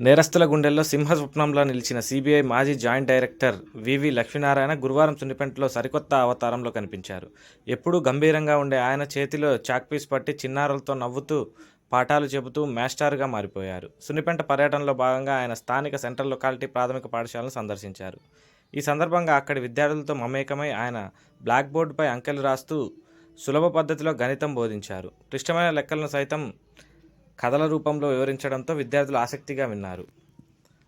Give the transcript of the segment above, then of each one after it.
నేరస్తుల గుండెల్లో సింహ స్వప్నంలో నిలిచిన సిబిఐ మాజీ జాయింట్ డైరెక్టర్ వివి లక్ష్మీనారాయణ గురువారం సున్నిపెంటలో సరికొత్త అవతారంలో కనిపించారు. ఎప్పుడూ గంభీరంగా ఉండే ఆయన చేతిలో చాక్పీస్ పట్టి చిన్నారులతో నవ్వుతూ పాఠాలు చెబుతూ మాస్టారుగా మారిపోయారు. సున్నిపెంట పర్యటనలో భాగంగా ఆయన స్థానిక సెంట్రల్ లొకాలిటీ ప్రాథమిక పాఠశాలను సందర్శించారు. ఈ సందర్భంగా అక్కడి విద్యార్థులతో మమేకమై ఆయన బ్లాక్ బోర్డుపై అంకెలు రాస్తూ సులభ పద్ధతిలో గణితం బోధించారు. క్లిష్టమైన లెక్కలను సైతం కథల రూపంలో వివరించడంతో విద్యార్థులు ఆసక్తిగా విన్నారు.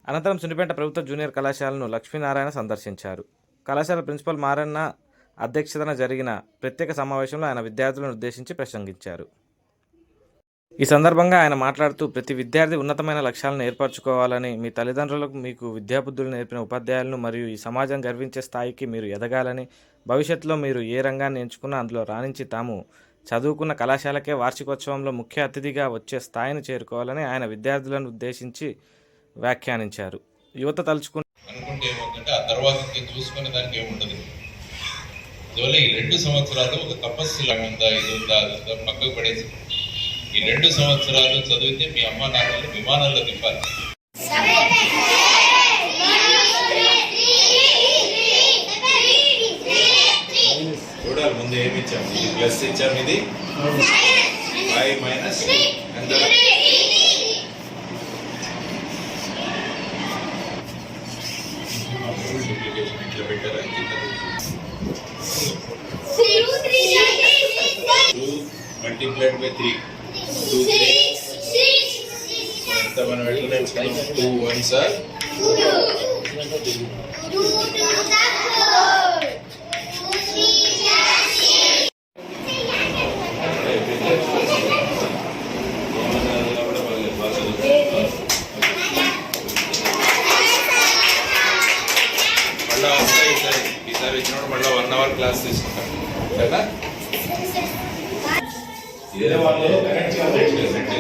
అనంతరం సున్నిపేట ప్రభుత్వ జూనియర్ కళాశాలను లక్ష్మీనారాయణ సందర్శించారు. కళాశాల ప్రిన్సిపల్ మారన్న అధ్యక్షతన జరిగిన ప్రత్యేక సమావేశంలో ఆయన విద్యార్థులను ఉద్దేశించి ప్రసంగించారు. ఈ సందర్భంగా ఆయన మాట్లాడుతూ ప్రతి విద్యార్థి ఉన్నతమైన లక్ష్యాలను ఏర్పరచుకోవాలని మీ తల్లిదండ్రులకు మీకు విద్యాబుద్ధులు నేర్పిన ఉపాధ్యాయులను మరియు ఈ సమాజం గర్వించే స్థాయికి మీరు ఎదగాలని భవిష్యత్తులో మీరు ఏ రంగాన్ని ఎంచుకున్నా అందులో రాణించి తాము చదువుకున్న కళాశాలకే వార్షికోత్సవంలో ముఖ్య అతిథిగా వచ్చే స్థాయిని చేరుకోవాలని ఆయన విద్యార్థులను ఉద్దేశించి వ్యాఖ్యానించారు. యువత తలుచుకుంటే అనుకుంటే ఏమవుతుందంటే ఆ తర్వాత చూసుకునే దానికి ఏముండదు. అందువల్ల ఈ రెండు సంవత్సరాలు ఒక తపస్సు ఉందా ఇది ఉందా అది ఉందా పక్కకు పడేసి. ఈ రెండు సంవత్సరాలు చదివితే మీ అమ్మ నాన్నలు విమానంలో దింపాలి చూడాలి ముందు ఏమి ఇది ప్లస్ ఇచ్చాం ఇది ఫైవ్ మైనస్ ఎంత two multiplied by three two ఎంత మనం ఎట్లా నేర్చుకున్నాం టూ వన్ సార్ క్లాస్ తీసుకుంటాం. సరేనా? ఇదే వాళ్ళు సెట్